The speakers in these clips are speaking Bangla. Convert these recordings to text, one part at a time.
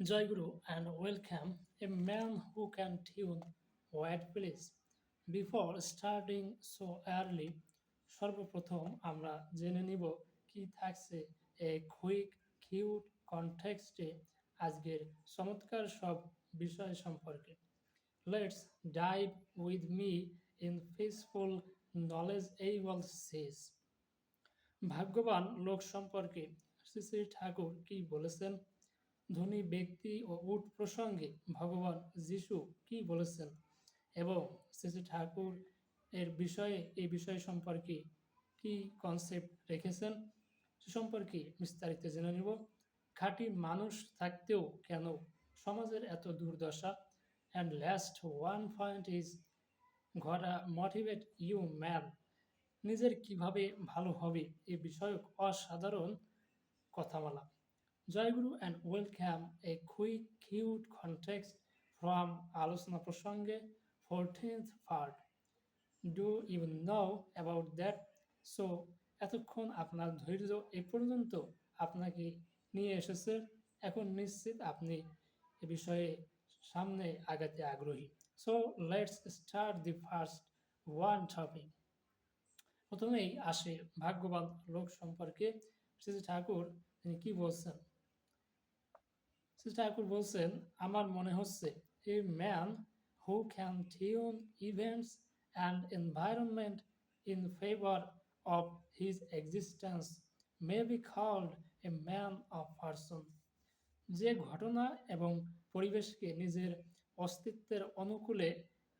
Joy Guru and welcome a man who can tune wet please. Before starting so early, সর্বপ্রথম আমরা জেনে নিব কি থাকছে এ কুইক কিউট কনটেক্সটে আজকের চমৎকার সব বিষয় সম্পর্কে। Let's dive with me in peaceful knowledgeable সেস ভাগ্যবান লোক সম্পর্কে শ্রী শ্রী ঠাকুর কি বলেছেন? ধনী ব্যক্তি ও উট প্রসঙ্গে ভগবান যিশু কি বলেছেন? এবং শ্রী ঠাকুর এর বিষয়ে, এই বিষয় সম্পর্কে কি কনসেপ্ট রেখেছেন? সে সম্পর্কে বিস্তারিত জেনে নেব। খাঁটি মানুষ থাকতেও কেন সমাজের এত দুর্দশা? And last one point is gotta motivate you man নিজের কীভাবে ভালো হবে এ বিষয়ক অসাধারণ কথামালা। জয়গুরু and welcome a quick cute context from আলোচনা প্রসঙ্গে fourteenth part do you know about that so এতক্ষণ আপনার ধৈর্য এ পর্যন্ত আপনাকে নিয়ে এসেছে। এখন নিশ্চিত আপনি এ বিষয়ে সামনে আগাতে আগ্রহী। So let's start the first one topic প্রথমেই আসে ভাগ্যবান লোক সম্পর্কে। শ্রী ঠাকুর তিনি কি বলছেন? ঠাকুর বলছেন, আমার মনে হচ্ছে a man who can tune events and environment in favour of his existence may be called a man of person যে ঘটনা এবং পরিবেশকে নিজের অস্তিত্বের অনুকূলে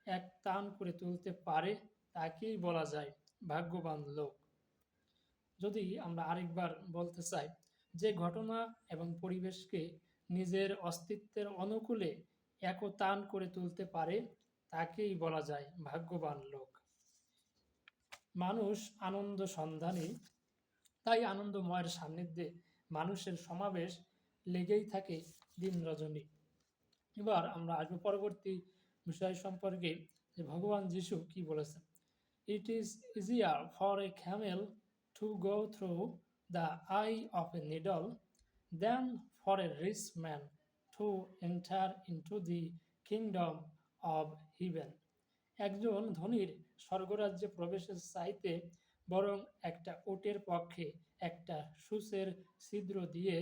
এক টান করে তুলতে পারে, তাকেই বলা যায় ভাগ্যবান লোক। যদি আমরা আরেকবার বলতে চাই, যে ঘটনা এবং পরিবেশকে নিজের অস্তিত্বের অনুকূলে একতান করে তুলতে পারে, তাকেই বলা যায় ভাগ্যবান লোক। মানুষ আনন্দ সন্ধানী, তাই আনন্দময়ের সান্নিধ্যে মানুষের সমাবেশ লেগেই থাকে দিন রজনী। এবার আমরা আসব পরবর্তী বিষয় সম্পর্কে যে ভগবান যিশু কি বলেছেন। It is easier for a camel to go through the eye of a needle than for a rich man to enter into the kingdom of heaven একজন ধনীর স্বর্গরাজ্যে প্রবেশের চাইতে বরং একটা ওটের পক্ষে একটা সুসের ছিদ্র দিয়ে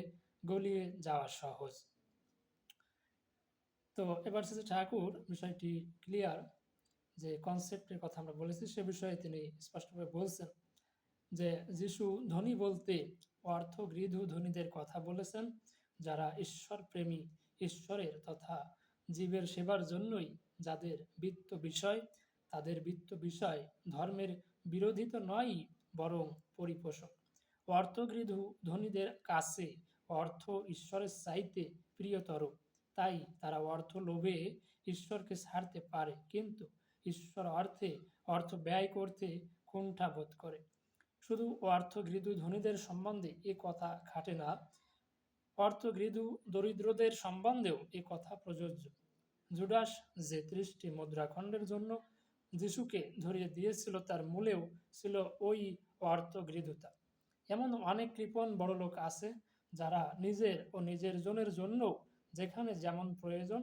গলিয়ে যাওয়া সহজ। তো এবার শেষে ঠাকুর বিষয়টি ক্লিয়ার যে কনসেপ্টের কথা আমরা বলেছি, সে বিষয়ে তিনি স্পষ্টভাবে বলছেন যে যিশু ধনী বলতে অর্থ গৃধু ধনীদের কথা বলেছেন। যারা ঈশ্বর প্রেমী ঈশ্বরের তথা জীবের সেবার জন্যই যাদের বৃত্ত বিষয়, তাদের বৃত্ত বিষয় ধর্মের বিরোধী তো নয়ই, বরং পরিপোষক। অর্থগৃধু ধনীদের কাছে অর্থ ঈশ্বরের চাইতে প্রিয়তর। তাই তারা অর্থ লোভে ঈশ্বরকে ছাড়তে পারে, কিন্তু ঈশ্বর অর্থে অর্থ ব্যয় করতে কুণ্ঠাবোধ করে। শুধু অর্থগৃধু ধনীদের সম্বন্ধে এ কথা খাটে না অর্থগৃধু দরিদ্রদের সম্বন্ধেও এ কথা প্রযোজ্য। জুডাস যে ত্রিশটি মুদ্রাখণ্ডের জন্য যিশুকে ধরিয়ে দিয়েছিল, তার মূলেও ছিল ওই অর্থগৃধুতা এমন অনেক কৃপণ বড়লোক আছে যারা নিজের ও নিজের জনের জন্য যেখানে যেমন প্রয়োজন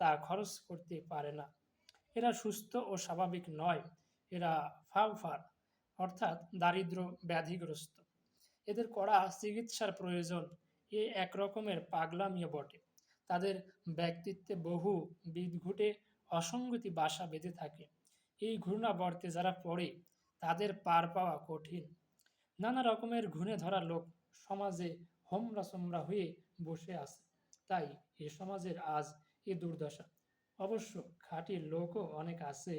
তা খরচ করতে পারে না। এরা সুস্থ ও স্বাভাবিক নয়, এরা ফাউফার অর্থাৎ দারিদ্র ব্যাধিগ্রস্ত। এদের কড়া চিকিৎসার প্রয়োজন এ এক রকমের পাগলামিও বটে। তাদের ব্যক্তিত্বে বহু বিদঘুটে অসঙ্গতি বাসা বেঁধে থাকে। এই ঘূর্ণাবর্তে যারা পড়ে, তাদের পার পাওয়া কঠিন। নানা রকমের ঘুণে ধরা লোক সমাজে হোমরা সোমরা হয়ে বসে আছে। তাই এ সমাজের আজ এ দুর্দশা। অবশ্য খাঁটি লোকও অনেক আছে,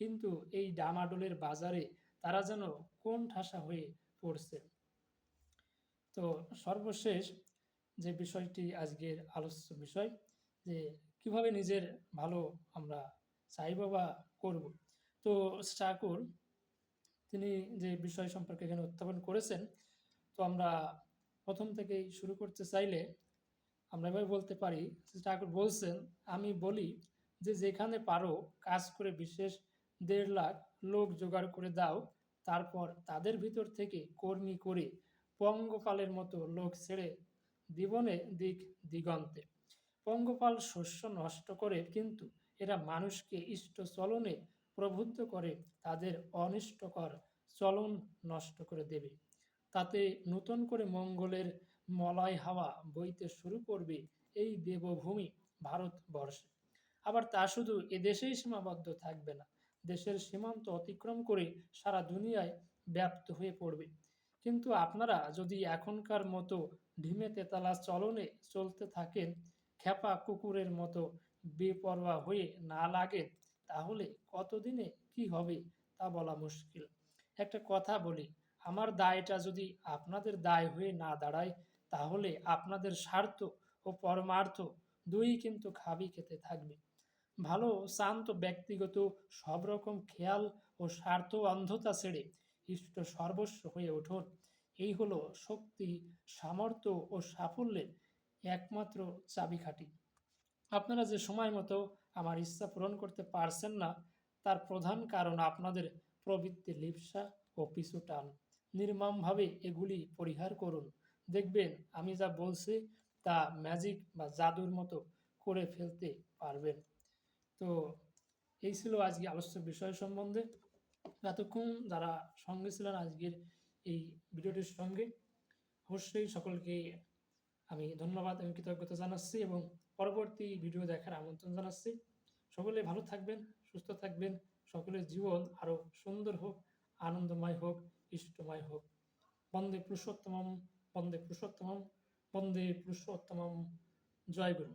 কিন্তু এই ডামাডোলের বাজারে তারা যেন কোন ঠাসা হয়ে পড়ছে। তো সর্বশেষ যে বিষয়টি আজকের আলোচ্য বিষয়, যে কীভাবে নিজের ভালো আমরা চাইব বা করব। তো ঠাকুর, তিনি যে বিষয় সম্পর্কে এখানে উত্থাপন করেছেন, তো আমরা প্রথম থেকেই শুরু করতে চাইলে আমরা এভাবে বলতে পারি ঠাকুর বলছেন, আমি বলি যে যেখানে পারো কাজ করে বিশেষ দেড় লাখ লোক জোগাড় করে দাও, তারপর তাদের ভিতর থেকে কর্মী করে পঙ্গপালের মতো লোক ছেড়ে জীবনে দিক দিগন্তে। পঙ্গপাল শস্য নষ্ট করে কিন্তু এরা মানুষকে ইষ্ট চলনে প্রবুদ্ধ করে, তাদের অনিষ্টকর চলন নষ্ট করে দেবে। তাতে নতুন করে মঙ্গলের মলয় হাওয়া বইতে শুরু করবে এই দেবভূমি ভারতবর্ষে। আবার তা শুধু এদেশেই সীমাবদ্ধ থাকবে না, দেশের সীমান্ত অতিক্রম করে সারা দুনিয়ায় ব্যাপ্ত হয়ে পড়বে। কিন্তু আপনারা যদি এখনকার মতো ঢিমে তেতালা চলনে চলতে থাকেন, খ্যাপা কুকুরের মতো বেপরোয়া হয়ে না লাগে, তাহলে কতদিনে কি হবে তা বলা মুশকিল। একটা কথা বলি, আমার দায়টা যদি আপনাদের দায় হয়ে না দাঁড়ায়, তাহলে আপনাদের স্বার্থ ও পরমার্থ দুই কিন্তু খাবি খেতে থাকবে। ভালো, শান্ত, ব্যক্তিগত সব রকম খেয়াল ও স্বার্থ অন্ধতা ছেড়ে ইষ্ট সর্বস্ব হয়ে উঠুন এই হলো শক্তি, সামর্থ্য ও সাফল্যের একমাত্র চাবিকাঠি। আপনারা যে সময় মতো আমার ইচ্ছা পূরণ করতে পারছেন না, তার প্রধান কারণ আপনাদের প্রবৃত্তি লিপসা ও পিছু টান। নির্মমভাবে এগুলি পরিহার করুন। দেখবেন আমি যা বলছি তা ম্যাজিক বা জাদুর মতো করে ফেলতে পারবেন। তো এই ছিল আজকে আলোচ্য বিষয় সম্বন্ধে। এতক্ষণ যারা সঙ্গে ছিলেন আজকের এই ভিডিওটির সঙ্গে অবশ্যই সকলকে আমি ধন্যবাদ এবং কৃতজ্ঞতা জানাচ্ছি এবং পরবর্তী ভিডিও দেখার আমন্ত্রণ জানাচ্ছি। সকলে ভালো থাকবেন, সুস্থ থাকবেন, সকলের জীবন আরও সুন্দর হোক, আনন্দময় হোক, ইষ্টময় হোক। বন্দে পুরুষোত্তমম বন্দে পুরুষোত্তমম বন্দে পুরুষোত্তমম। জয় গুরু।